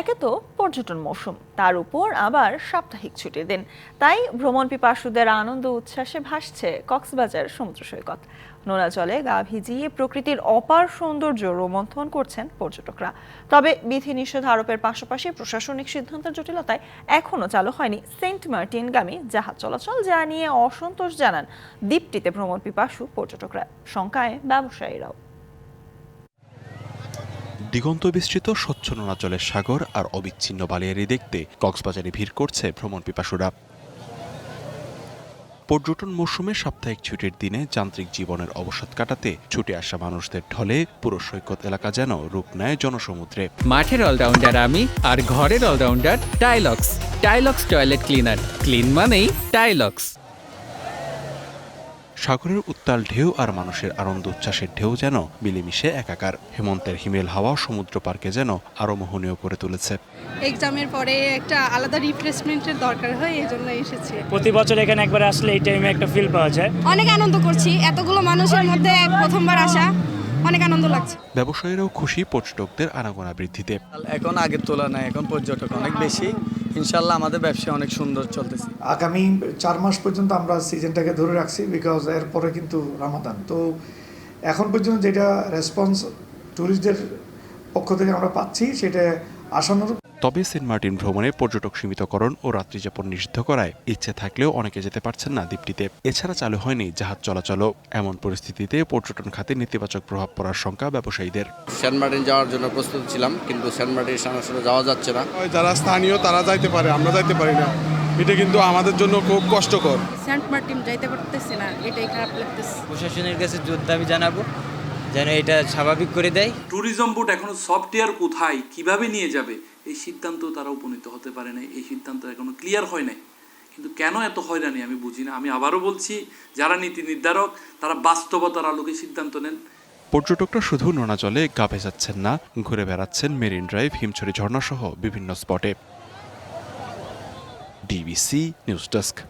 একে তো পর্যটন মৌসুম, তার উপর আবার সাপ্তাহিক ছুটির দিন। তাই ভ্রমণ পিপাসুদের আনন্দ উচ্ছ্বাসে ভাসছে কক্সবাজার সমুদ্র সৈকত। নোনা জলে গা ভিজিয়ে প্রকৃতির অপার সৌন্দর্য রোমন্থন করছেন পর্যটকরা। তবে বিধিনিষেধ আরোপের পাশাপাশি প্রশাসনিক সিদ্ধান্তের জটিলতায় এখনও চালু হয়নি সেন্ট মার্টিনগামী জাহাজ চলাচল, যা নিয়ে অসন্তোষ জানান দ্বীপটিতে ভ্রমণ পিপাসু পর্যটকরা। শঙ্কায় ব্যবসায়ীরাও। দিগন্ত বিস্তৃত স্বচ্ছ নোনা জলের সাগর আর অবিচ্ছিন্ন বালিয়ারি দেখতে কক্সবাজারে ভিড় করছে ভ্রমণ পিপাসুরা। পর্যটন মৌসুমে সাপ্তাহিক ছুটির দিনে যান্ত্রিক জীবনের অবসাদ কাটাতে ছুটে আসা মানুষদের ঢলে পুরো সৈকত এলাকা যেন রূপ নেয় জনসমুদ্রে। মাঠের অলরাউন্ডার আমি আর ঘরের allrounder Tilex. Tilex toilet cleaner. Clean মানেই টাইলক্স। সাগরের উত্তাল ঢেউ আর মানুষের আনন্দ উচ্ছ্বাসের ঢেউ যেন মিলেমিশে একাকার। হেমন্তের হিমেল হাওয়া সমুদ্র পার্কে যেন আরও মোহনীয় করে তুলেছে। এক্সামের পরে একটা আলাদা রিফ্রেশমেন্টের দরকার হয় এই জন্য এসেছি। প্রতি বছর এখানে একবার আসলে এই টাইমে একটা ফিল পাওয়া যায়। অনেক আনন্দ করছি এতগুলো মানুষের মধ্যে প্রথমবার আসা অনেক আনন্দ লাগছে। ব্যবসায়ীরাও খুশি পর্যটকদের আনাগোনা বৃদ্ধিতে। এখন আগের তুলনায় এখন পর্যটক অনেক বেশি। ইনশাল্লাহ আমাদের ব্যবসা অনেক সুন্দর চলতেছে। আগামী চার মাস পর্যন্ত আমরা সিজনটাকে ধরে রাখছি বিকজ এরপরে কিন্তু রামাদান তো এখন পর্যন্ত যেটা রেসপন্স ট্যুরিস্টদের পক্ষ থেকে আমরা পাচ্ছি, সেটা আশানুরূপ তবে সেন্ট মার্টিন ভ্রমণে পর্যটক সীমিতকরণ ও রাত্রিযাপন নিষিদ্ধ করায় ইচ্ছে থাকলেও অনেকে যেতে পারছেন না দ্বীপটিতে। এছাড়া চালু হয়নি জাহাজ চলাচলও। এমন পরিস্থিতিতে পর্যটন খাতে নেতিবাচক প্রভাব পড়ার শঙ্কা ব্যবসায়ীদের। সেন্ট মার্টিন যাওয়ার জন্য প্রস্তুত ছিলাম কিন্তু সেন্ট মার্টিন সরাসরি যাওয়া যাচ্ছে না। যারা স্থানীয় তারা যাইতে পারে আমরা যাইতে পারি না। এটা কিন্তু আমাদের জন্য খুব কষ্টকর। সেন্ট মার্টিন যাইতে পারতেছি না এটাই খারাপ লাগতেছে। প্রশাসনের কাছে জোর দাবি জানাব। যেন এটা স্বাভাবিক করে দেয়। ট্যুরিজম বোর্ড এখনও সফটওয়্যার কোথায় কীভাবে নিয়ে যাবে এই সিদ্ধান্ত তারা উপনীত হতে পারে নাই এই সিদ্ধান্ত এখনও ক্লিয়ার হয় নাই। কিন্তু কেন এত হয়রানি আমি বুঝি না আমি আবারও বলছি যারা নীতি নির্ধারক তারা বাস্তবতার আলোকে সিদ্ধান্ত নেন। পর্যটকরা শুধু নোনা জলে গা ভেজাচ্ছেন না ঘুরে বেড়াচ্ছেন মেরিন ড্রাইভ হিমছড়ি ঝর্ণাসহ বিভিন্ন স্পটে। DBC news desk.